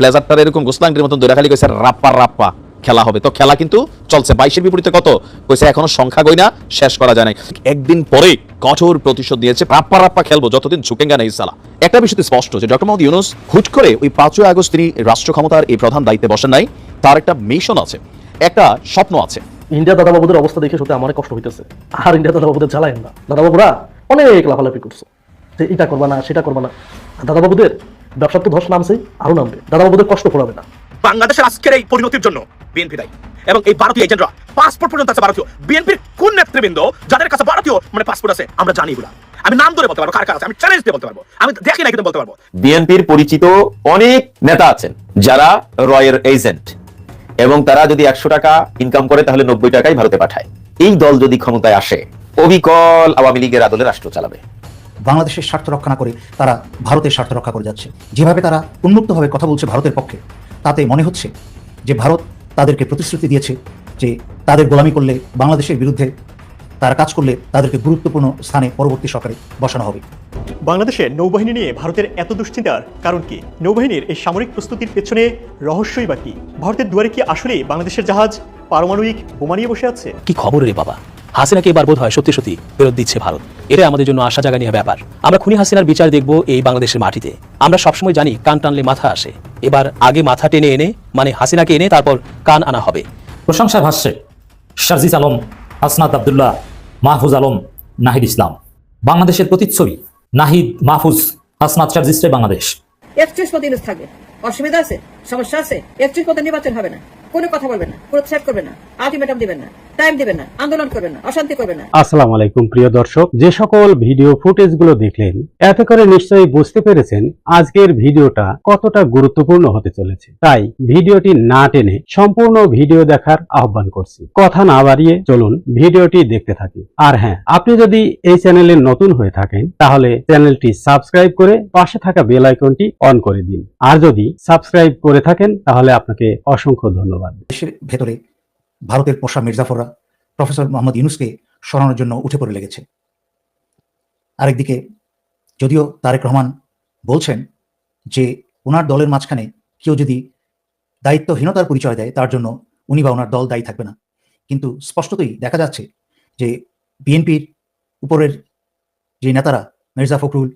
ব্লেজারটার এরকম গোসলাঙ্গের মতন দৈরাখালি কইছে, রাপ্পা রাপ্পা, খেলা হবে। তো খেলা কিন্তু চলছে। বাইশের বিপরীতে কত? কইছে, এখনও সংখ্যা গইনা, শেষ করা যায় নাই। একদিন পরে কঠোর প্রতিশোধ নিয়েছে রাপ্পা রাপ্পা খেলব, যতদিন ঝুঁকেঙ্গা নেই সালা। একটা বিষয়তে স্পষ্ট যে, ডক্টর মোহাম্মদ ইউনুস হুট করে ওই পাঁচই আগস্ট তিনি রাষ্ট্র ক্ষমতার এই প্রধান দায়িত্বে বসেন নাই, তার একটা মিশন আছে, একটা স্বপ্ন আছে। ইন্ডিয়া দাদাবাবুদের অবস্থা দেখে সত্যি আমার কষ্ট হইতেছে। আর ইন্ডিয়া দাদাবাবুদের জ্বালায় না। দাদাবাবুরা অনেক লাফালাফি করছ। যে, এটা করবা না, সেটা করবা না। দাদাবাবুদের ব্যবসার তো ধস নামছে আরও নামবে। দাদাবাবুদের কষ্ট পড়াবে না। বাংলাদেশের আজকের এই পরিণতির জন্য বিএনপি দায়ী। এবং এই ভারতীয় এজেন্টরা পাসপোর্ট পর্যন্ত আছে ভারতীয়। বিএনপির কোন নেতৃবৃন্দ যাদের কাছে ভারতীয় মানে পাসপোর্ট আছে আমরা জানি এগুলা। আমি নাম ধরে বলতে পারব কার কার আছে আমি চ্যালেঞ্জ দিয়ে বলতে পারব। আমি দেখি না কিন্তু বলতে পারব। বিএনপির পরিচিত অনেক নেতা আছেন যারা রয়ের এজেন্ট। এবং তারা যদি একশো টাকা ইনকাম করে তাহলে নব্বই টাকাই ভারতে পাঠায়। এই দল যদি ক্ষমতায় আসে অবিকল আওয়ামী লীগের আদলে রাষ্ট্র চালাবে। বাংলাদেশের স্বার্থ রক্ষা না করে তারা ভারতের স্বার্থ রক্ষা করে যাচ্ছে। যেভাবে তারা উন্মুক্তভাবে কথা বলছে ভারতের পক্ষে তাতে মনে হচ্ছে যে ভারত তাদেরকে প্রতিশ্রুতি দিয়েছে যে তাদের গোলামি করলে বাংলাদেশের বিরুদ্ধে তারা কাজ করলে তাদেরকে গুরুত্বপূর্ণ স্থানে পরবর্তী সরকারে বসানো হবে। বাংলাদেশের নৌবাহিনী নিয়ে ভারতের এত দুশ্চিন্তার কারণ কি? নৌবাহিনীর এই সামরিক প্রস্তুতির পেছনে রহস্যই বা কি? ভারতের দুয়ারে কি আসলেই বাংলাদেশের জাহাজ পারমাণবিক বোমা নিয়ে বসে আছে? কি খবর রে বাবা? হাসিনাকে এবার বোধ হয় সত্যি সত্যি ফেরত দিচ্ছে ভারত। এটা আমাদের জন্য আশা জাগা নিয়ে ব্যাপার। আমরা খুনি হাসিনার বিচার দেখব এই বাংলাদেশের মাটিতে। আমরা সবসময় জানি কান টানলে মাথা আসে। এবার আগে মাথা টেনে এনে মানে হাসিনাকে এনে তারপর কান আনা হবে। প্রশংসা ভাষ্যে শারজিজ আলম হাসনাত আবদুল্লাহ মাহফুজ আলম নাহিদ ইসলাম। বাংলাদেশের প্রতিচ্ছবি নাহিদ মাহফুজ হাসনাত শারজিস্টে বাংলাদেশ। একত্রিশ পদে থাকবে। অসুবিধা আছে সমস্যা আছে একত্রিশ পদে নির্বাচন হবে না। কোনো কথা বলবেন না থ্রেট করবেন না আলটিমেটাম দিবেন না টাইম দিবেন না, আন্দোলন করবেন না, অশান্তি করবেন না। আসসালামু আলাইকুম, প্রিয় দর্শক। যে সকল ভিডিও ফুটেজগুলো দেখলেন, এতে করে নিশ্চয়ই বুঝতে পেরেছেন আজকের ভিডিওটা কতটা গুরুত্বপূর্ণ হতে চলেছে। তাই ভিডিওটি না টেনে সম্পূর্ণ ভিডিও দেখার আহ্বান করছি। কথা না বাড়িয়ে চলুন ভিডিওটি দেখতে থাকি। আর হ্যাঁ আপনি যদি এই চ্যানেলে নতুন হয়ে থাকেন, তাহলে চ্যানেলটি সাবস্ক্রাইব করে পাশে থাকা বেল আইকনটি অন করে দিন। আর যদি সাবস্ক্রাইব করে থাকেন, তাহলে আপনাকে অসংখ্য ধন্যবাদ। দেশের ভেতরে ভারতের পোষা মির্জাফররা প্রফেসর মোহাম্মদ ইউনুসকে সরানোর জন্য উঠে পড়ে লেগেছে। আরেকদিকে, যদিও তারেক রহমান বলছেন যে ওনার দলের মাঝখানে কেউ যদি দায়িত্বহীনতার পরিচয় দেয়, তার জন্য উনি বা ওনার দল দায়ী থাকবে না। কিন্তু স্পষ্টতই দেখা যাচ্ছে যে বিএনপির উপরের যে নেতারা, মির্জা ফখরুল,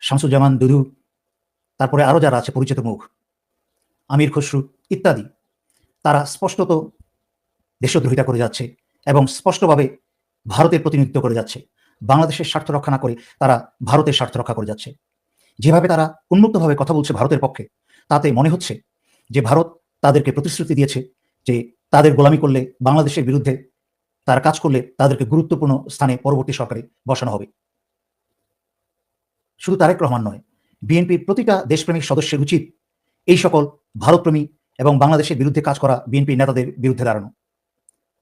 শামসুজ্জামান দুদু, তারপরে আরও যারা আছে, পরিচিত মুখ, আমির খসরু ইত্যাদি তারা স্পষ্টত দেশদ্রোহিতা করে যাচ্ছে এবং স্পষ্টভাবে ভারতের প্রতিনিধিত্ব করে যাচ্ছে। বাংলাদেশের স্বার্থ রক্ষা না করে তারা ভারতের স্বার্থ রক্ষা করে যাচ্ছে। যেভাবে তারা উন্মুক্তভাবে কথা বলছে ভারতের পক্ষে, তাতে মনে হচ্ছে যে ভারত তাদেরকে প্রতিশ্রুতি দিয়েছে যে তাদের গোলামি করলে বাংলাদেশের বিরুদ্ধে তার কাজ করলে তাদেরকে গুরুত্বপূর্ণ স্থানে পরবর্তী সরকারে বসানো হবে। শুধু তারেক রহমান নয়, বিএনপির প্রতিটা দেশপ্রেমিক সদস্যের উচিত এই সকল ভারতপ্রেমী এবং বাংলাদেশের বিরুদ্ধে কাজ করা বিএনপি নেতাদের বিরুদ্ধে দাঁড়ানো।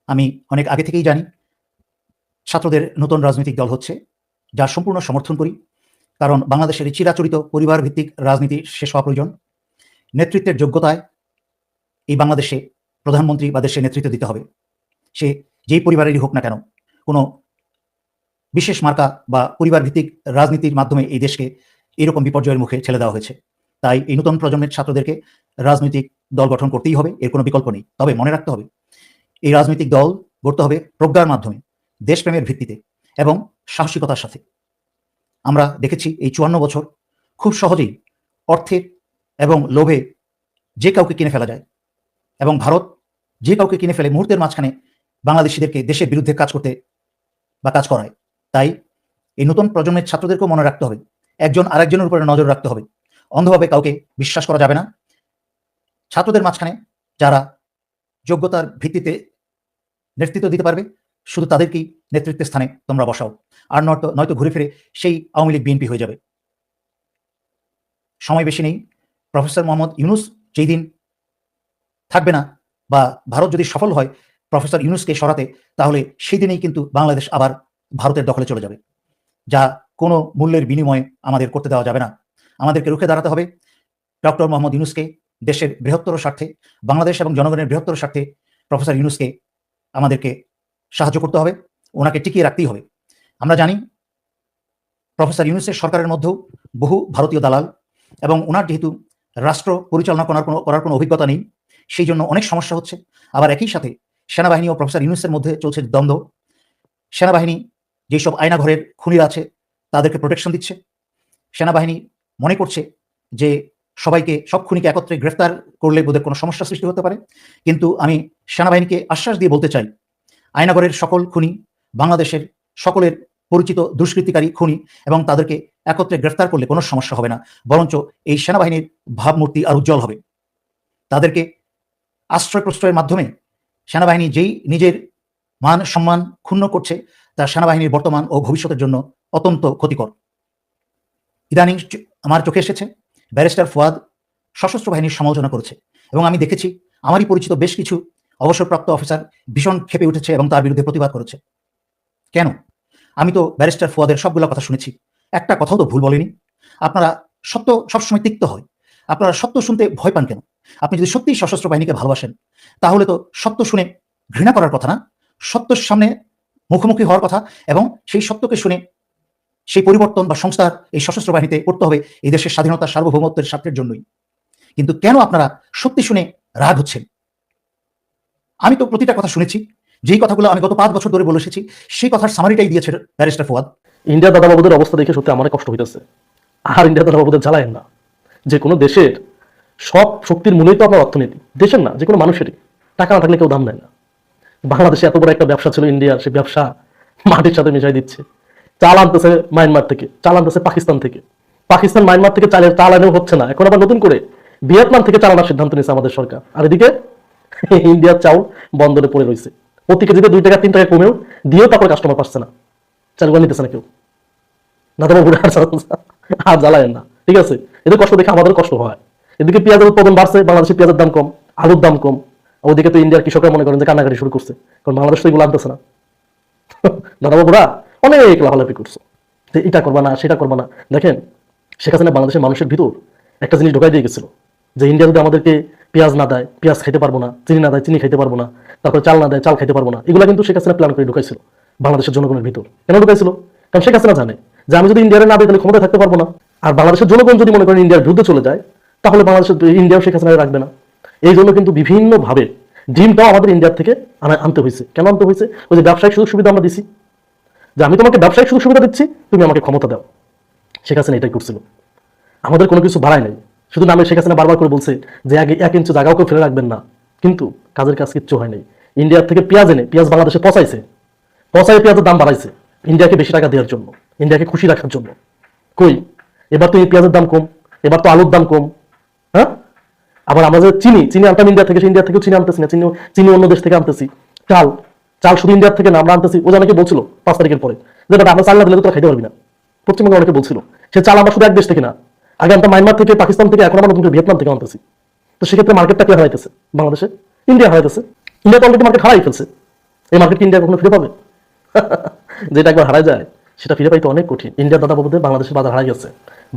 আমি অনেক আগে থেকেই জানি, ছাত্রদের নতুন রাজনৈতিক দল হচ্ছে, যার সম্পূর্ণ সমর্থন করি, কারণ বাংলাদেশের চিরাচরিত পরিবার ভিত্তিক রাজনীতি শেষ হওয়া প্রয়োজন। নেতৃত্বের যোগ্যতায় এই বাংলাদেশে প্রধানমন্ত্রী বা দেশে নেতৃত্ব দিতে হবে। সে যেই পরিবারেরই হোক না কেন, কোনো বিশেষ মার্কা বা পরিবার ভিত্তিক রাজনীতির মাধ্যমে এই দেশকে এরকম বিপর্যয়ের মুখে ছেলে দেওয়া হয়েছে। তাই এই নতুন প্রজন্মের ছাত্রদেরকে রাজনৈতিক দল গঠন করতেই হবে, এর কোনো বিকল্প নেই। তবে মনে রাখতে হবে, এই রাজনৈতিক দল গড়তে হবে প্রজ্ঞার মাধ্যমে, দেশপ্রেমের ভিত্তিতে এবং সাহসিকতার সাথে। আমরা দেখেছি এই চুয়ান্ন বছর খুব সহজেই অর্থের এবং লোভে যে কাউকে কিনে ফেলা যায় এবং ভারত যে কাউকে কিনে ফেলে মুহূর্তের মাঝখানে বাংলাদেশিদেরকে দেশের বিরুদ্ধে কাজ করতে বা কাজ করায়। তাই এই নতুন প্রজন্মের ছাত্রদেরকেও মনে রাখতে হবে, একজন আরেকজনের উপরে নজর রাখতে হবে। অন্ধভাবে কাউকে বিশ্বাস করা যাবে না ছাত্রদের মাঝখানে যারা যোগ্যতার ভিত্তিতে নেতৃত্ব দিতে পারবে, শুধু তাদেরকেই নেতৃত্বের স্থানে তোমরা বসাও। আর নয়তো নয়তো ঘুরে ফিরে সেই আওয়ামী লীগ, বিএনপি হয়ে যাবে। সময় বেশি নেই। প্রফেসর মোহাম্মদ ইউনুস যেই দিন থাকবে না বা ভারত যদি সফল হয় প্রফেসর ইউনুসকে সরাতে, তাহলে সেই দিনেই কিন্তু বাংলাদেশ আবার ভারতের দখলে চলে যাবে। যা কোনো মূল্যের বিনিময়ে আমাদের করতে দেওয়া যাবে না। আমাদেরকে রুখে দাঁড়াতে হবে। ডক্টর মোহাম্মদ ইউনুসকে দেশের বৃহত্তর স্বার্থে, বাংলাদেশ এবং জনগণের বৃহত্তর স্বার্থে প্রফেসর ইউনুসকে আমাদেরকে সাহায্য করতে হবে, ওনাকে টিকিয়ে রাখতেই হবে। আমরা জানি প্রফেসর ইউনুসের সরকারের মধ্যেও বহু ভারতীয় দালাল এবং ওনার যেহেতু রাষ্ট্র পরিচালনা করার কোনো করার কোনো অভিজ্ঞতা নেই, সেই জন্য অনেক সমস্যা হচ্ছে। আবার একই সাথে সেনাবাহিনী ও প্রফেসর ইউনুসের মধ্যে চলছে দ্বন্দ্ব। সেনাবাহিনী যেসব আয়নাঘরের খুনিরা আছে, তাদেরকে প্রোটেকশন দিচ্ছে। সেনাবাহিনী মনে করছে যে সবাইকে, সব খুনিকে একত্রে গ্রেফতার করলে বোধহয় কোনো সমস্যা সৃষ্টি হতে পারে। কিন্তু আমি সেনাবাহিনীকে আশ্বাস দিয়ে বলতে চাই আয়নাগরের সকল খুনি, বাংলাদেশের সকলের পরিচিত দুষ্কৃতিকারী খুনি এবং তাদেরকে একত্রে গ্রেফতার করলে কোনো সমস্যা হবে না, বরঞ্চ এই সেনাবাহিনীর ভাবমূর্তি আর উজ্জ্বল হবে। তাদেরকে আশ্রয় প্রশ্রয়ের মাধ্যমে সেনাবাহিনী যেই নিজের মান সম্মান ক্ষুণ্ণ করছে, তা সেনাবাহিনীর বর্তমান ও ভবিষ্যতের জন্য অত্যন্ত ক্ষতিকর। ইদানিং আমার চোখে এসেছে ব্যারিস্টার ফুয়াদ সশস্ত্র বাহিনীর সমালোচনা করেছে এবং আমি দেখেছি, আমারই পরিচিত বেশ কিছু অবসরপ্রাপ্ত অফিসার ভীষণ ক্ষেপে উঠেছে এবং তার বিরুদ্ধে প্রতিবাদ করেছে। কেন? আমি তো ব্যারিস্টার ফুয়াদের সবগুলো কথা শুনেছি। একটা কথাও তো ভুল বলেনি। আপনারা সত্য সবসময় তিক্ত হয়। আপনারা সত্য শুনতে ভয় পান কেন? আপনি যদি সত্যিই সশস্ত্র বাহিনীকে ভালোবাসেন, তাহলে তো সত্য শুনে ঘৃণা করার কথা না। সত্যের সামনে মুখোমুখি হওয়ার কথা এবং সেই সত্যকে শুনে সেই পরিবর্তন বা সংস্কার এই সশস্ত্র বাহিনীতে করতে হবে এই দেশের স্বাধীনতা, সার্বভৌমত্বের স্বার্থের জন্যই। কিন্তু কেন আপনারা সত্যি শুনে রাগ হচ্ছেন? আমি তো প্রতিটা কথা শুনেছি, যেই কথাগুলো আমি গত পাঁচ বছর ধরে বলে এসেছি, সেই কথার সামারিটাই দিয়েছে ব্যারিস্টার ফুয়াদ। ইন্ডিয়া দাদাবাবুদের অবস্থা দেখে সত্যি আমার কষ্ট হইতেছে। আর ইন্ডিয়া দাদাবাবুদের জ্বালায়েন না। যে কোনো দেশের সব শক্তির মূলেই তো আপনার অর্থনীতি। দেশের না, যে কোনো মানুষেরই। টাকা না থাকলে কেউ দাম নেয় না। বাংলাদেশে এত বড় একটা ব্যবসা ছিল ইন্ডিয়ার সেই ব্যবসা মাটির সাথে মিশাই দিচ্ছে। চাল আনতেছে মায়ানমার থেকে চাল আনতেছে পাকিস্তান থেকে। পাকিস্তান মায়ানমার থেকে চালের চাল আনেও হচ্ছে না। এখন আবার নতুন করে ভিয়েতনাম থেকে চাল আনার সিদ্ধান্ত নিয়েছে আমাদের সরকার। আর এদিকে ইন্ডিয়ার চাউল বন্দরে পড়ে রয়েছে। প্রতি কেজিতে দুই টাকা, তিন টাকা কমেও দিয়েও তারপর কাস্টমার পাচ্ছে না। চালগুলো নিতেছে না কেউ। দাদাবাবু আর আর জ্বালায়েন না। ঠিক আছে? এদের কষ্ট দেখে আমাদের কষ্ট হয়। এদিকে পেঁয়াজের উৎপাদন বাড়ছে বাংলাদেশে পেঁয়াজের দাম কম, আলুর দাম কম। ওদিকে তো ইন্ডিয়ার কৃষকরা মনে করেন যে কান্নাকাটি শুরু করছে। কারণ বাংলাদেশ তো এগুলো আনতেছে না। দাদাবাবুরা অনেক লাফালাফি করছে। যে এটা করবা না, সেটা করবা না। দেখেন, শেখ হাসিনা বাংলাদেশের মানুষের ভিতর একটা জিনিস ঢোকাই দিয়ে গেছিল। যে ইন্ডিয়া যদি আমাদেরকে পেঁয়াজ না দেয়, পেঁয়াজ খাইতে পারব না, চিনি না দেয়, চিনি খাইতে পারব না, তারপরে চাল না দেয়, চাল খাইতে পারব না, এগুলো কিন্তু শেখ হাসিনা প্ল্যান করে ঢুকাইছিল বাংলাদেশের জনগণের ভিতর। কেন ঢুকাইছিল? কারণ শেখ হাসিনা জানে যে আমি যদি ইন্ডিয়ারে না দিই, তাহলে ক্ষমতায় থাকতে পারব না। আর বাংলাদেশের জনগণ যদি মনে করেন ইন্ডিয়ার বিরুদ্ধে চলে যায়, তাহলে বাংলাদেশের ইন্ডিয়াও শেখ হাসিনা রাখবে না। এই জন্য কিন্তু বিভিন্নভাবে ডিমটাও আমাদের ইন্ডিয়ার থেকে আনতে হয়েছে কেন আনতে হয়েছে ওই যে ব্যবসায়িক সুযোগ সুবিধা আমরা দিছি। যে আমি তোমাকে ব্যবসায়িক সুযোগ সুবিধা দিচ্ছি, তুমি আমাকে ক্ষমতা দাও। শেখ হাসিনা এটাই করছিল। আমাদের কোনো কিছু বাড়ায় নাই। শুধু নামে শেখ হাসিনা বারবার করে বলছে যে আগে এক ইঞ্চি জায়গাও কেউ ফেলে রাখবেন না। কিন্তু কাজের কাজ কিচ্ছু হয় নাই। ইন্ডিয়ার থেকে পেঁয়াজ এনে, পেঁয়াজ বাংলাদেশে পচাইছে। পচাই পেঁয়াজের দাম বাড়াইছে। ইন্ডিয়াকে বেশি টাকা দেওয়ার জন্য, ইন্ডিয়াকে খুশি রাখার জন্য। কই? এবার তো এই পেঁয়াজের দাম কম, এবার তো আলুর দাম কম। হ্যাঁ? আবার আমাদের চিনি চিনি আনতাম ইন্ডিয়া থেকে ইন্ডিয়া থেকে চিনি আনতেছি না, চিনি চিনি অন্য দেশ থেকে আনতেছি। চাল চাল শুধু ইন্ডিয়ার থেকে না আমরা আনতেছি ও জানাকে বলছিল পাঁচ তারিখের পরে, যে দাদা আমরা চাল না দিলে তো তোরা খাইতে পারবি না। পশ্চিমবঙ্গে অনেকে বলছিল, সে চাল আমরা শুধু এক দেশ থেকে না, আগে আমরা মায়ানমার থেকে, পাকিস্তান থেকে, এখন আমরা নতুন ভিয়েতনাম থেকে আনতেছি। তো সেক্ষেত্রে মার্কেটটা কে হারাইতেছে? বাংলাদেশে? ইন্ডিয়া হারাইতেছে। ইন্ডিয়া তো অলরেডি মার্কেট হারাই ফেলছে। এই মার্কেট ইন্ডিয়া কখনো ফিরে পাবে? যেটা একবার হারায় যায়, সেটা ফিরে পাইতে অনেক কঠিন। ইন্ডিয়ার দাদা বাবুদের বাংলাদেশের বাজার হারাই গেছে।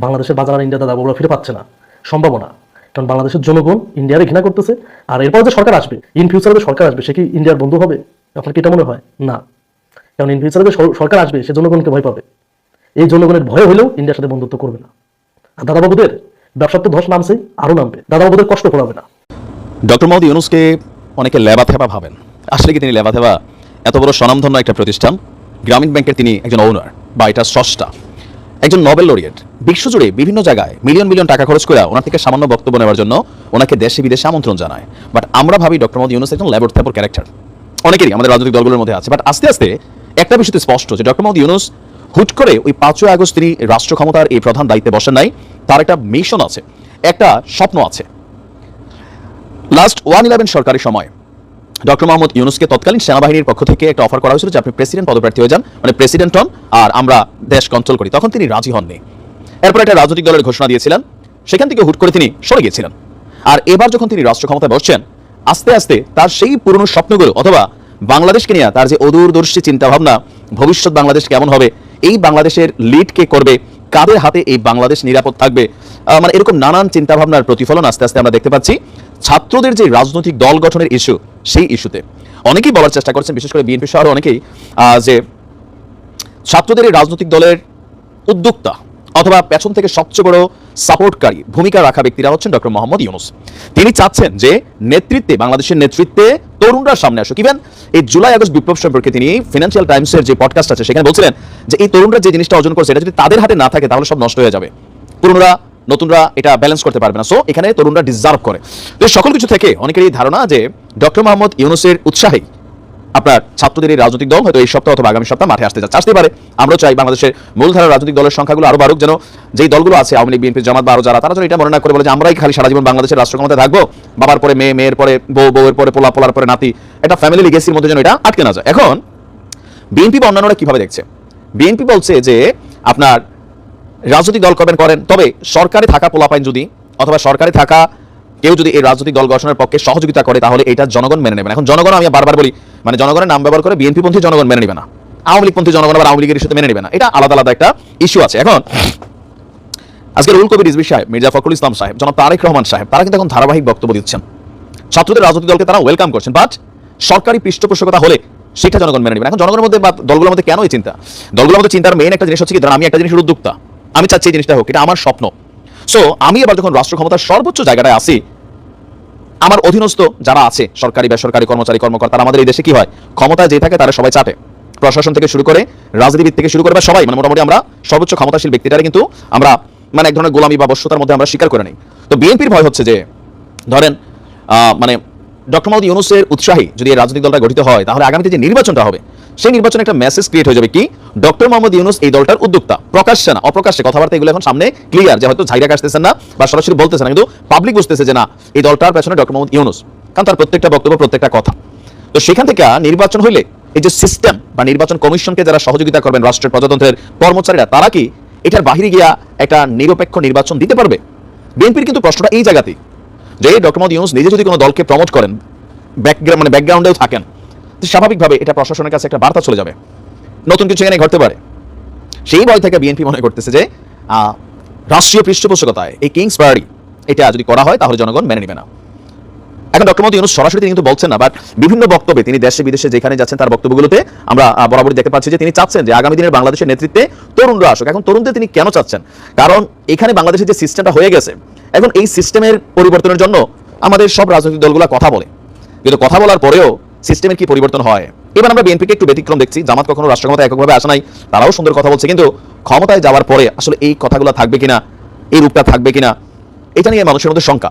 বাংলাদেশের বাজার আর ইন্ডিয়ার দাদা ফিরে পাচ্ছে না। সম্ভাবনা কারণ বাংলাদেশের জনগণ ইন্ডিয়ারে ঘৃণা করতেছে। আর এরপর যে সরকার আসবে ইন ফিউচারে সরকার আসবে, সে কি ইন্ডিয়ার বন্ধু হবে? আপনার কি এটা মনে হয়? না। কারণ ইন ফিউচারে সরকার আসবে, সে জনগণকে ভয় পাবে। এই জনগণের ভয় হলেও ইন্ডিয়ার সাথে বন্ধুত্ব করবে না। আর দাদাবাবুদের ব্যবসার তো ধস নামছে আরও নামবে। দাদাবাবুদের কষ্ট করাবে না। ডক্টর মোহাম্মদ ইউনুসকে অনেকে লেবাথেবা ভাবেন। আসলে কি তিনি লেবাথেবা? এত বড় স্বনামধন্য একটা প্রতিষ্ঠান। গ্রামীণ ব্যাংকের তিনি একজন ওনার বা এটা স্রষ্টা। একজন নোবেল লরিয়েট বিশ্বজুড়ে বিভিন্ন জায়গায় মিলিয়ন মিলিয়ন টাকা খরচ করে ওনার থেকে সামান্য বক্তব্য নেওয়ার জন্য ওনাকে দেশে বিদেশে আমন্ত্রণ জানায়। বাট আমরা ভাবি ডক্টর মোহাম্মদ ইউনুস একজন ল্যাবর থ্যাপর ক্যারেক্টার অনেকেরই আমাদের রাজনৈতিক দলগুলোর মধ্যে আছে বাট আস্তে আস্তে একটা বিষয়তে স্পষ্ট যে ডক্টর মোহাম্মদ ইউনুস হুট করে ওই পাঁচই আগস্ট তিনি রাষ্ট্র ক্ষমতার এই প্রধান দায়িত্বে বসেন নাই, তার একটা মিশন আছে, একটা স্বপ্ন আছে। লাস্ট ওয়ান ইলেভেন সরকারের সময়, ডক্টর মোহাম্মদ ইউনুসকে তৎকালীন সেনাবাহিনীর পক্ষ থেকে একটা অফার করা হয়েছিল যে আপনি প্রেসিডেন্ট পদপ্রার্থী হয়ে যান মানে প্রেসিডেন্ট হন আর আমরা দেশ কন্ট্রোল করি। তখন তিনি রাজি হননি। এরপর একটা রাজনৈতিক দলের ঘোষণা দিয়েছিলেন, সেখান থেকে হুট করে তিনি সরে গিয়েছিলেন। আর এবার যখন তিনি রাষ্ট্র ক্ষমতায় বসছেন আস্তে আস্তে তার সেই পুরনো স্বপ্নগুলো অথবা বাংলাদেশকে নিয়ে তার যে অদূরদর্শী চিন্তাভাবনা, ভবিষ্যৎ বাংলাদেশ কেমন হবে, এই বাংলাদেশের লিড কে করবে, কাদের হাতে এই বাংলাদেশ নিরাপদ থাকবে মানে এরকম নানান চিন্তাভাবনার প্রতিফলন আস্তে আস্তে আমরা দেখতে পাচ্ছি। ছাত্রদের যে রাজনৈতিক দল গঠনের ইস্যু সেই ইস্যুতে অনেকেই বলার চেষ্টা করছেন, বিশেষ করে বিএনপি সহ অনেকেই যে ছাত্রদের এই রাজনৈতিক দলের উদ্যোক্তা অথবা পেছন থেকে সবচেয়ে বড় সাপোর্টকারী ভূমিকা রাখা ব্যক্তিরা হচ্ছেন ডক্টর মোহাম্মদ ইউনুস। তিনি চাচ্ছেন যে নেতৃত্বে, বাংলাদেশের নেতৃত্বে তরুণরা সামনে আসুক। ইভেন এই জুলাই, আগস্ট বিপ্লব সম্পর্কে তিনি ফিনান্সিয়াল টাইমসের যে পডকাস্ট আছে, সেখানে বলছিলেন যে এই তরুণরা যে জিনিসটা অর্জন করছে, এটা যদি তাদের হাতে না থাকে, তাহলে সব নষ্ট হয়ে যাবে। পুরনোরা নতুনরা এটা ব্যালেন্স করতে পারবে না। সো এখানে তরুণরা ডিজার্ভ করে। তো সকল কিছু থেকে অনেকের এই ধারণা যে ডক্টর মোহাম্মদ ইউনুসের উৎসাহেই আপনার ছাত্রদের এই রাজনৈতিক দল হয়তো এই সপ্তাহ অথবা আগামী সপ্তাহ মাঠে আসতে যাচ্ছে। আসতে পারে। আমরা চাই বাংলাদেশের মূলধারার রাজনৈতিক দলের সংখ্যাগুলো আরও বাড়ুক, যেন যেই দলগুলো আছে, আওয়ামী লীগ, বিএনপি, জামাত বা আরও যারা, তারা যেন এটা মনে না করে বলে যে আমরাই খালি সারা জীবন বাংলাদেশের রাষ্ট্র ক্ষমতায় থাকব। বাবার পরে মেয়ে, মেয়ের পরে বউ, বউয়ের পরে পোলা, পোলার পরে নাতি। এটা ফ্যামিলি লিগেসির মধ্যে যেন এটা আটকে না যায়। এখন, বিএনপি বা অন্যান্যরা কীভাবে দেখছে? বিএনপি বলছে যে আপনার রাজনৈতিক দল করবেন করেন? তবে সরকারে থাকা পোলাপাইন যদি, অথবা সরকারে থাকা কেউ যদি এই রাজনৈতিক দল গঠনের পক্ষে সহযোগিতা করে, তাহলে এটা জনগণ মেনে নেবে এখন জনগণ আমি বারবার বলি মানে জনগণের নাম ব্যবহার করে বিএনপি পন্থী জনগণ মেনে নেবে না। আওয়ামী লীগ পন্থী জনগণ আবার আওয়ামী লীগের সাথে মেনে নেবে না। এটা আলাদা আলাদা একটা ইস্যু আছে। এখন, আজকে রুল কবির রিজভি সাহেব, মির্জা ফখরুল ইসলাম সাহেব, জনাব তারেক রহমান সাহেব, তারা কিন্তু এখন ধারাবাহিক বক্তব্য দিচ্ছেন। ছাত্রদের রাজনৈতিক দলকে তারা ওয়েলকাম করছেন বাট সরকারি পৃষ্ঠপোষকতা হলে সেটা জনগণ মেনে নেবে এখন জনগণের মধ্যে বা দলগুলোর মধ্যে কেন এই চিন্তা? দলগুলোর মধ্যে চিন্তার মেইন একটা জিনিস হচ্ছে কি ধরুন আমি একটা জিনিসের উদ্যোক্তা। আমি চাচ্ছি এই জিনিসটা হোক, এটা আমার স্বপ্ন। সো আমি এবার যখন রাষ্ট্র ক্ষমতার সর্বোচ্চ জায়গাটায় আসি আমার অধীনস্থ যারা আছে, সরকারি, বেসরকারি কর্মচারী কর্মকর্তারা আমাদের এই দেশে কি হয়? ক্ষমতায় যে থাকে তারা সবাই চাটে। প্রশাসন থেকে শুরু করে, রাজনীতিবিদ থেকে শুরু করে বা সবাই মানে মোটামুটি আমরা সর্বোচ্চ ক্ষমতাশীল ব্যক্তিটারে কিন্তু আমরা মানে এক ধরনের গোলামি বা বস্যতার মধ্যে আমরা স্বীকার করে নিই। তো বিএনপির ভয় হচ্ছে যে, ধরেন মানে ডক্টর মোহাম্মদ ইউনুসের উৎসাহী যদি এই রাজনৈতিক দলটা গঠিত হয়, তাহলে আগামীতে যে নির্বাচনটা হবে, সেই নির্বাচনে একটা মেসেজ ক্রিয়েট হয়ে যাবে কি? ডক্টর মোহাম্মদ ইউনুস এই দলটার উদ্যোক্তা, প্রকাশ্যে না, অপ্রকাশ্যে। কথাবার্তা এগুলো এখন সামনে ক্লিয়ার যে হয়তো ঝাইরা কাটতেছেন না বা সরাসরি বলতেছেন না, কিন্তু পাবলিক বুঝতেছে যে না, এই দলটার পেছনে ডক্টর মোহাম্মদ ইউনুস। কারণ তার প্রত্যেকটা বক্তব্য, প্রত্যেকটা কথা। তো সেখান থেকে নির্বাচন হইলে এই যে সিস্টেম বা নির্বাচন কমিশনকে যারা সহযোগিতা করবেন রাষ্ট্রের, প্রজাতন্ত্রের কর্মচারীরা, তারা কি এটার বাহিরে গিয়া একটা নিরপেক্ষ নির্বাচন দিতে পারবে? বিএনপির কিন্তু প্রশ্নটা এই জায়গাতেই। যে ডক্টর মোহাম্মদ ইউনুস নিজে যদি কোনো দলকে প্রমোট করেন ব্যাকগ্রাউন্ড মানে ব্যাকগ্রাউন্ডেও থাকেন স্বাভাবিকভাবে এটা প্রশাসনের কাছে একটা বার্তা চলে যাবে। নতুন কিছু এখানে ঘটতে পারে। সেই ভয় থেকে বিএনপি মনে করতেছে যে রাষ্ট্রীয় পৃষ্ঠপোষকতায় এই কিংস পার্টি এটা যদি করা হয়, তাহলে জনগণ মেনে নেবে না। এখন ডক্টর মোদী ইউনুস সরাসরি তিনি কিন্তু বলছেন না বাট বিভিন্ন বক্তব্যে তিনি দেশে, বিদেশে যেখানে যাচ্ছেন তার বক্তব্যগুলোতে আমরা বরাবরই দেখতে পাচ্ছি যে তিনি চাচ্ছেন যে আগামী দিনের বাংলাদেশের নেতৃত্বে তরুণরা আসুক। এখন তরুণদের তিনি কেন চাচ্ছেন? কারণ এখানে বাংলাদেশের যে সিস্টেমটা হয়ে গেছে, এখন এই সিস্টেমের পরিবর্তনের জন্য আমাদের সব রাজনৈতিক দলগুলো কথা বলে। কিন্তু কথা বলার পরেও সিস্টেমের কি পরিবর্তন হয়? এবার আমরা বিএনপিকে একটু ব্যতিক্রম দেখছি। জামাত কখনো রাষ্ট্র ক্ষমতা এককভাবে আসে নাই, তারাও সুন্দর কথা বলছে, কিন্তু ক্ষমতায় যাওয়ার পরে আসলে এই কথাগুলো থাকবে কিনা, এই রূপটা থাকবে কিনা, এটা নিয়ে মানুষের মধ্যে শঙ্কা।